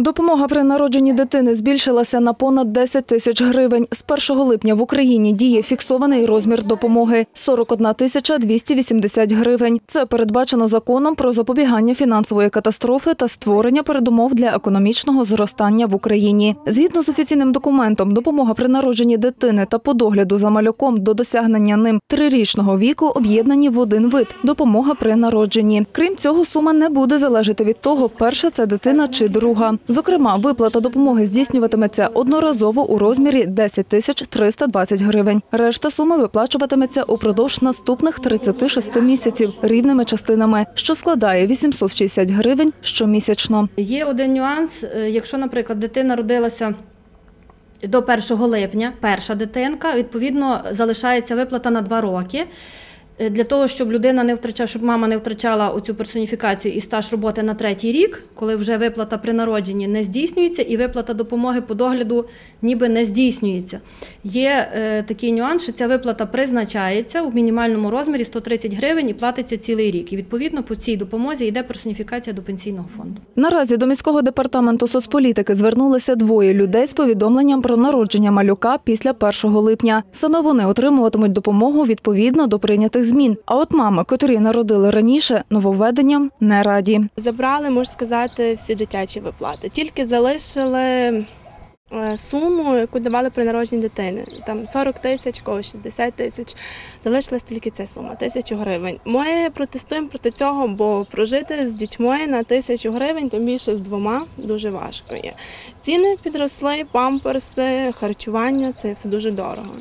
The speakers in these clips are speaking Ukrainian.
Допомога при народженні дитини збільшилася на понад 10 тисяч гривень. З 1 липня в Україні діє фіксований розмір допомоги – 41 тисяча 280 гривень. Це передбачено законом про запобігання фінансової катастрофи та створення передумов для економічного зростання в Україні. Згідно з офіційним документом, допомога при народженні дитини та по догляду за малюком до досягнення ним трирічного віку об'єднані в один вид – допомога при народженні. Крім цього, сума не буде залежати від того, перша це дитина чи друга. Зокрема, виплата допомоги здійснюватиметься одноразово у розмірі 10 тисяч 320 гривень. Решта суми виплачуватиметься упродовж наступних 36 місяців рівними частинами, що складає 860 гривень щомісячно. Є один нюанс, е, якщо, наприклад, дитина родилася до 1 липня, перша дитинка, відповідно, залишається виплата на 2 роки. Е, Для того, щоб людина не втрачала, щоб мама не втрачала оцю персоніфікацію і стаж роботи на третій рік, коли вже виплата при народженні не здійснюється, і виплата допомоги по догляду ніби не здійснюється. Є е, такий нюанс, що ця виплата призначається у мінімальному розмірі 130 гривень і платиться цілий рік. І відповідно по цій допомозі йде персоніфікація до пенсійного фонду. Наразі до міського департаменту соцполітики звернулися двоє людей з повідомленням про народження малюка після 1 липня. Саме вони отримуватимуть допомогу відповідно до прийнятих змін. А от мами, котрі народили раніше, нововведенням не раді. Забрали, можна сказати, всі дитячі виплати. Тільки залишили е, суму, яку давали при народженні дитини. Там 40 тисяч, когось 60 тисяч. Залишилась тільки ця сума тисячу гривень. Ми протестуємо проти цього, бо прожити з дітьми на тисячу гривень, тим більше з двома, дуже важко є. Ціни підросли, памперси, харчування це все дуже дорого.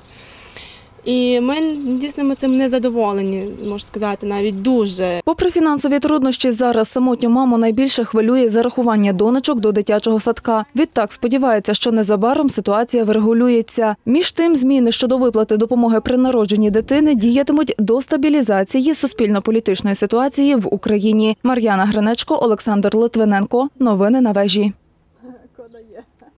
І ми дійсно ми цим не задоволені, можна сказати, навіть дуже. Попри фінансові труднощі, зараз самотню маму найбільше хвилює зарахування донечок до дитячого садка. Відтак сподівається, що незабаром ситуація врегулюється. Між тим, зміни щодо виплати допомоги при народженні дитини діятимуть до стабілізації суспільно-політичної ситуації в Україні. Мар'яна Гринечко, Олександр Литвиненко. Новини на вежі.